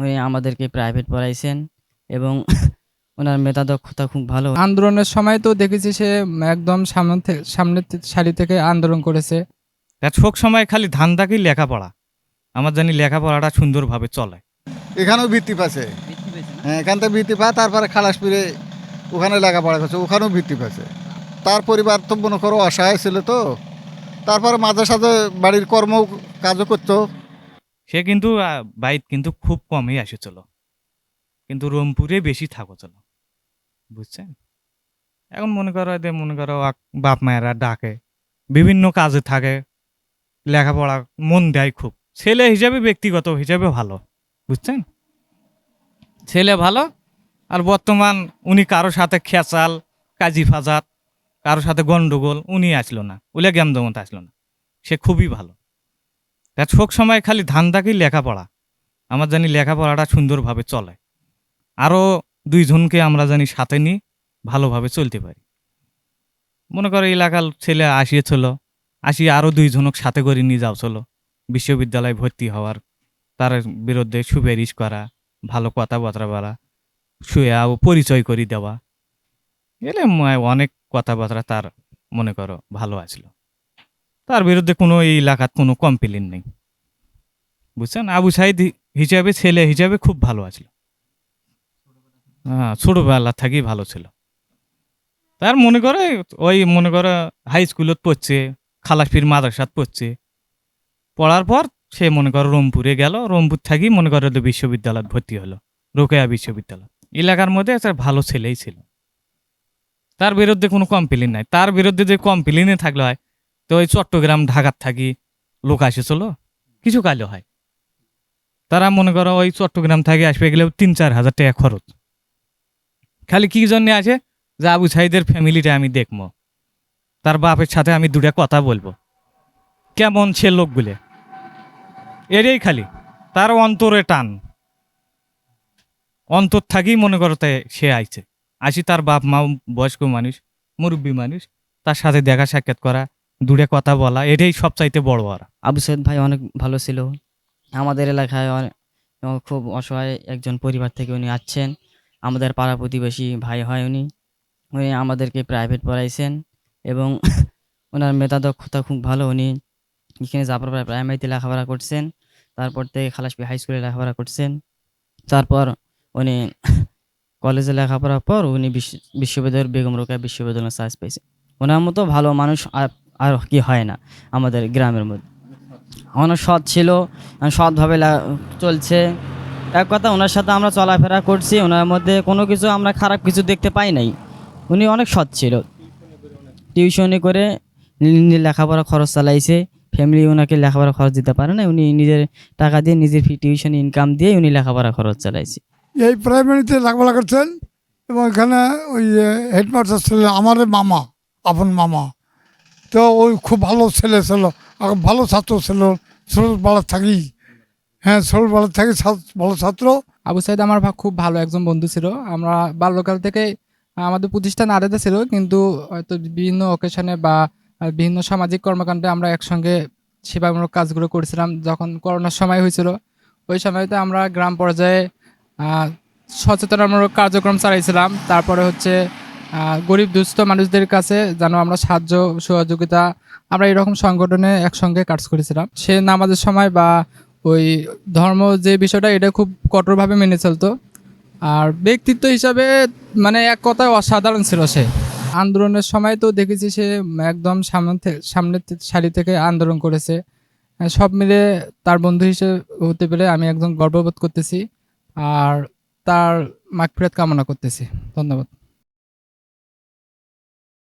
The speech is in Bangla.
উনি আমাদেরকে প্রাইভেট পড়াইছেন এবং ওনার মেধা দক্ষতা খুব ভালো। আন্দোলনের সময় তো দেখেছি সে একদম সামনে থেকে সামনের সারি থেকে আন্দোলন করেছে। শোক সময় খালি ধান্দাকেই লেখাপড়া? আমার জানি লেখাপড়াটা সুন্দরভাবে চলে। এখানেও বৃত্তি পাচ্ছে। হ্যাঁ এখান থেকে বৃত্তি পায় তারপরে খালাসপুরে ওখানে লেখাপড়া করছে ওখানেও বৃত্তি পাচ্ছে। তার পরিবার তো মনে করো অসহায় ছিল তো তারপরে মাঝে সাঝে বাড়ির কর্ম কাজও করতো। সে কিন্তু বাইত কিন্তু খুব কমই আসেছিল কিন্তু রংপুরে বেশি থাকো থাকছিল বুঝছেন? এখন মনে করো এদের মনে করো বাপ মায়েরা ডাকে, বিভিন্ন কাজে থাকে, লেখাপড়া মন দেয় খুব। ছেলে হিসাবে, ব্যক্তিগত হিসাবে ভালো। বুঝছেন? ছেলে ভালো, আর বর্তমান উনি কারও সাথে খেচাল, কাজী ফাজাত, কারও সাথে গন্ডগোল, উনি আসলো না, উলে জ্ঞানদমত আসলো না। সে খুবই ভালো। শোক সময় খালি ধান্দাকেই লেখাপড়া। আমার জানি লেখাপড়াটা সুন্দরভাবে চলে। আরও দুইজনকে আমরা জানি সাথে নিয়ে ভালোভাবে চলতে পারি। মনে করো এলাকার ছেলে আসিয়েছিল আসি আরও দুইজনক সাথে করে নিয়ে যাওছিল বিশ্ববিদ্যালয়ে ভর্তি হওয়ার, তার বিরুদ্ধে সুপারিশ করা, ভালো কথাবার্তা বলা, শুয়ে ও পরিচয় করে দেওয়া। এলে অনেক কথাবার্তা তার মনে করো ভালো আছিল। তার বিরুদ্ধে কোনো এই এলাকার কোনো কমপ্লেন নেই। বুঝছেন? আবু সাইদ হিসাবে ছেলে হিসাবে খুব ভালো আছিল। হ্যাঁ ছোটবেলা থেকেই ভালো ছিল। তার মনে করে, ওই মনে করে হাই স্কুলত পড়ছে খালাসপির মাদ্রাসাত পড়ছে। পড়ার পর সে মনে করো রংপুরে গেল। রংপুর থাকি মনে করে তো বিশ্ববিদ্যালয় ভর্তি হলো, রোকেয়া বিশ্ববিদ্যালয়। এলাকার মধ্যে একটা ভালো ছেলেই ছিল। তার বিরুদ্ধে কোনো কমপ্লেন নাই। তার বিরুদ্ধে যে কমপ্লেনে থাকলে হয় তো ওই চট্টগ্রাম, ঢাকার থাকি লোক আসেছিল। কিছু কালে হয়। তারা মনে করো ওই চট্টগ্রাম থেকে আসবে গেলেও তিন চার হাজার টাকা খরচ। খালি কি জন্য আছে যে আবু সাইদের ফ্যামিলিটা আমি দেখব। তার বাপের সাথে আমি দুটা কথা বলব। কেমন সে লোকগুলো? এরই খালি। তার অন্তরে টান। অন্তর থাকেই মনে করো তাই সে আইছে। আসি তার বাপ মা বয়স্ক মানুষ, মুরব্বী মানুষ, তার সাথে দেখা সাক্ষাৎ করা। দূরে কথা বলা, এটাই সবচাইতে বড় আর। আবু সৈয়দ ভাই অনেক ভালো ছিল। আমাদের এলাকায় খুব অসহায় একজন পরিবার থেকে উনি আসছেন। আমাদের পাড়া প্রতিবেশী ভাই হয় উনি। উনি আমাদেরকে প্রাইভেট পড়াইছেন এবং ওনার মেধা দক্ষতা খুব ভালো। উনি এখানে জাফর প্রাইমারিতে লেখাপড়া করছেন, তারপর থেকে খালাসপি হাই স্কুলে লেখাপড়া করছেন। তারপর উনি কলেজে লেখাপড়ার পর উনি বিশ্ব- বিশ্ববিদ্যালয়ের বেগম রোকেয়া বিশ্ববিদ্যালয়ে সার্চ পেয়েছেন। ওনার মতো ভালো মানুষ আর আর কি হয় না আমাদের গ্রামের মধ্যে। অনেক সৎ ছিল, সৎভাবে চলছে। এক কথা, ওনার সাথে আমরা চলাফেরা করছি, ওনার মধ্যে কোনো কিছু আমরা খারাপ কিছু দেখতে পাই নাই। উনি অনেক সৎ ছিল। টিউশনি করে লেখাপড়া খরচ চালাইছে ফ্যামিলি ওনাকে লেখাপড়া খরচ দিতে পারে না উনি নিজের টাকা দিয়ে নিজের ফি টিউশন ইনকাম দিয়ে উনি লেখাপড়া খরচ চালাইছে। এই প্রাইমারিতে লেখাপড়া করছেন এবং এখানে ওই হেডমাস্টার ছিলেন আমার মামা, আপন মামা। তো ওই খুব ভালো ছেলে ছিল, আর ভালো ছাত্র ছিল ছোটবেলা থাকি হ্যাঁ ছোটবেলা থাকি ভালো ছাত্র। আবু সাইদ আমার খুব ভালো একজন বন্ধু ছিল। আমরা বাল্যকাল থেকে আমাদের প্রতিষ্ঠান আলাদা ছিল, কিন্তু হয়তো বিভিন্ন অকেশনে বা বিভিন্ন সামাজিক কর্মকাণ্ডে আমরা একসঙ্গে সেবামূলক কাজগুলো করেছিলাম। যখন করোনার সময় হয়েছিল, ওই সময়তে আমরা গ্রাম পর্যায়ে সচেতনামূলক কার্যক্রম চালাইছিলাম। তারপরে হচ্ছে গরিব, দুস্থ মানুষদের কাছে যেন আমরা সাহায্য, সহযোগিতা, আমরা এরকম সংগঠনে একসঙ্গে কাজ করেছিলাম। সে নামাজের সময় বা ওই ধর্ম যে বিষয়টা, এটা খুব কঠোরভাবে মেনে চলতো। আর ব্যক্তিত্ব হিসাবে মানে এক কথায় অসাধারণ ছিল সে। আন্দোলনের সময় তো দেখেছি সে একদম সামনে সামনের সারি থেকে আন্দোলন করেছে। সব মিলে তার বন্ধু হিসেবে হতে পেরে আমি একদম গর্ববোধ করতেছি। আর তার মাগফিরাত কামনা করতেছি। ধন্যবাদ।